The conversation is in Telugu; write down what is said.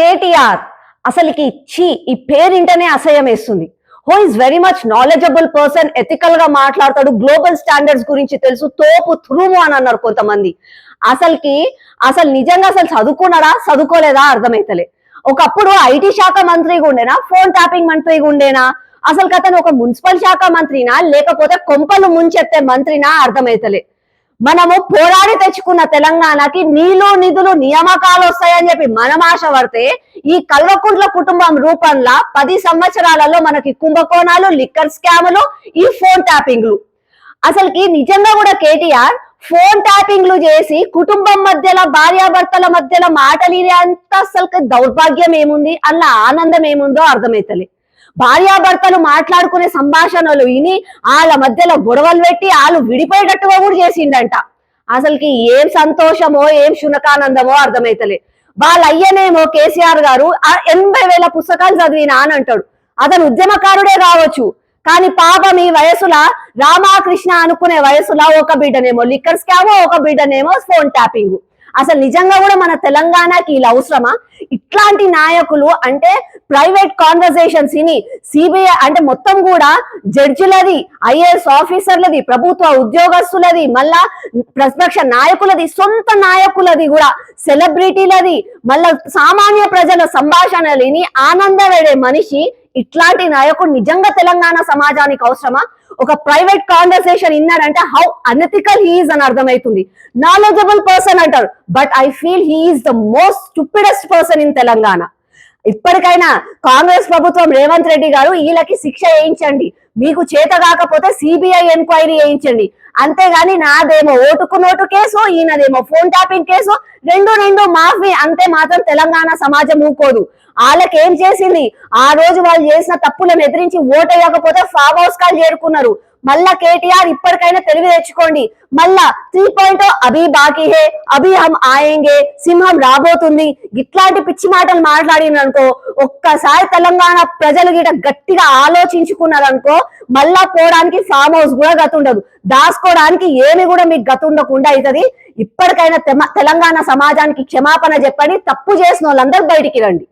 కేటీఆర్ అసలుకి ఛీ ఈ పేరింటనే అసహ్యం వేస్తుంది. He is very much knowledgeable person ఎథికల్గా మాట్లాడతాడు గ్లోబల్ స్టాండర్డ్స్ గురించి తెలుసు తోపు త్రూము అని అన్నారు కొంతమంది. అసలుకి అసలు నిజంగా అసలు చదువుకున్నాడా చదువుకోలేదా అర్థమైతలే. ఒకప్పుడు ఐటీ శాఖ మంత్రిగా ఉండేనా ఫోన్ ట్యాపింగ్ మంత్రిగా ఉండేనా? అసలు అతను ఒక మున్సిపల్ శాఖ మంత్రినా లేకపోతే కొంపలు ముంచెత్తే మంత్రినా అర్థమైతలే. మనము పోరాడి తెచ్చుకున్న తెలంగాణకి నీలో నిధులు నియామకాలు వస్తాయని చెప్పి మనం ఆశ పడితే ఈ కల్వకుంట్ల కుటుంబం రూపంలో పది సంవత్సరాలలో మనకి కుంభకోణాలు లిక్కర్ స్కాములు ఈ ఫోన్ ట్యాపింగ్లు అసలుకి నిజంగా కూడా కేటీఆర్ ఫోన్ ట్యాపింగ్లు చేసి కుటుంబం మధ్యలో భార్యాభర్తల మధ్యలో మాటలినే అంత అసలు దౌర్భాగ్యం ఏముంది? అలా ఆనందం ఏముందో అర్థమైతలే. భార్యాభర్తలు మాట్లాడుకునే సంభాషణలు విని వాళ్ళ మధ్యలో గొడవలు పెట్టి వాళ్ళు విడిపోయేటట్టుగా కూడా చేసిండంట. అసలుకి ఏం సంతోషమో ఏం శునకానందమో అర్థమైతలే. వాళ్ళ అయ్యనేమో కేసీఆర్ గారు ఆ ఎనభై వేల పుస్తకాలు చదివినా అని అంటాడు. అతను ఉద్యమకారుడే కావచ్చు కానీ పాపం ఈ వయసుల రామాకృష్ణ అనుకునే వయసులో ఒక బిడ్డనేమో లిక్కర్ స్కామ్ ఒక బిడ్డనేమో ఫోన్ ట్యాపింగ్ అసలు నిజంగా కూడా మన తెలంగాణకి ఇలా అవసరమా? ఇట్లాంటి నాయకులు అంటే ప్రైవేట్ కాన్వర్సేషన్స్ ఇని సిబిఐ అంటే మొత్తం కూడా జడ్జిలది ఐఏఎస్ ఆఫీసర్లది ప్రభుత్వ ఉద్యోగస్తులది మళ్ళా ప్రతిపక్ష నాయకులది సొంత నాయకులది కూడా సెలబ్రిటీలది మళ్ళా సామాన్య ప్రజల సంభాషణలు విని ఆనందపడే మనిషి ఇట్లాంటి నాయకుడు నిజంగా తెలంగాణ సమాజానికి అవసరమా? ఒక ప్రైవేట్ కాన్వర్సేషన్ ఇన్నాడంటే హౌ అనెథికల్ హీఈస్ అని అర్థమవుతుంది. నాలెడ్జబుల్ పర్సన్ అంటారు. But I feel he is the most stupidest person in Telangana. ఇప్పటికైనా కాంగ్రెస్ ప్రభుత్వం రేవంత్ రెడ్డి గారు వీళ్ళకి శిక్ష వేయించండి. మీకు చేత కాకపోతే సిబిఐ ఎంక్వైరీ వేయించండి. అంతేగాని నాదేమో ఓటుకు నోటు కేసు ఈయనదేమో ఫోన్ ట్యాపింగ్ కేసు రెండు రెండు మాఫీ అంతే మాత్రం తెలంగాణ సమాజం ఊకోదు. వాళ్ళకి ఏం చేసింది? ఆ రోజు వాళ్ళు చేసిన తప్పులను ఎదిరించి ఓటేయకపోతే ఫామ్ హౌస్ కాల్ చేరుకున్నారు. మళ్ళా కేటీఆర్ ఇప్పటికైనా తెలివి తెచ్చుకోండి. మళ్ళా త్రీ పాయింట్ oh అభి బాకీ హే అభి హం ఆయంగే సింహం రాబోతుంది. ఇట్లాంటి పిచ్చి మాటలు మాట్లాడిననుకో ఒక్కసారి తెలంగాణ ప్రజలు గిట గట్టిగా ఆలోచించుకున్నారనుకో మళ్ళా పోవడానికి ఫామ్ హౌస్ కూడా గత ఉండదు దాచుకోవడానికి ఏమి కూడా మీకు గత ఉండకుండా అవుతుంది ఇప్పటికైనా తెమ- తెలంగాణ సమాజానికి క్షమాపణ చెప్పండి తప్పు చేసిన వాళ్ళందరూ బయటికి రండి.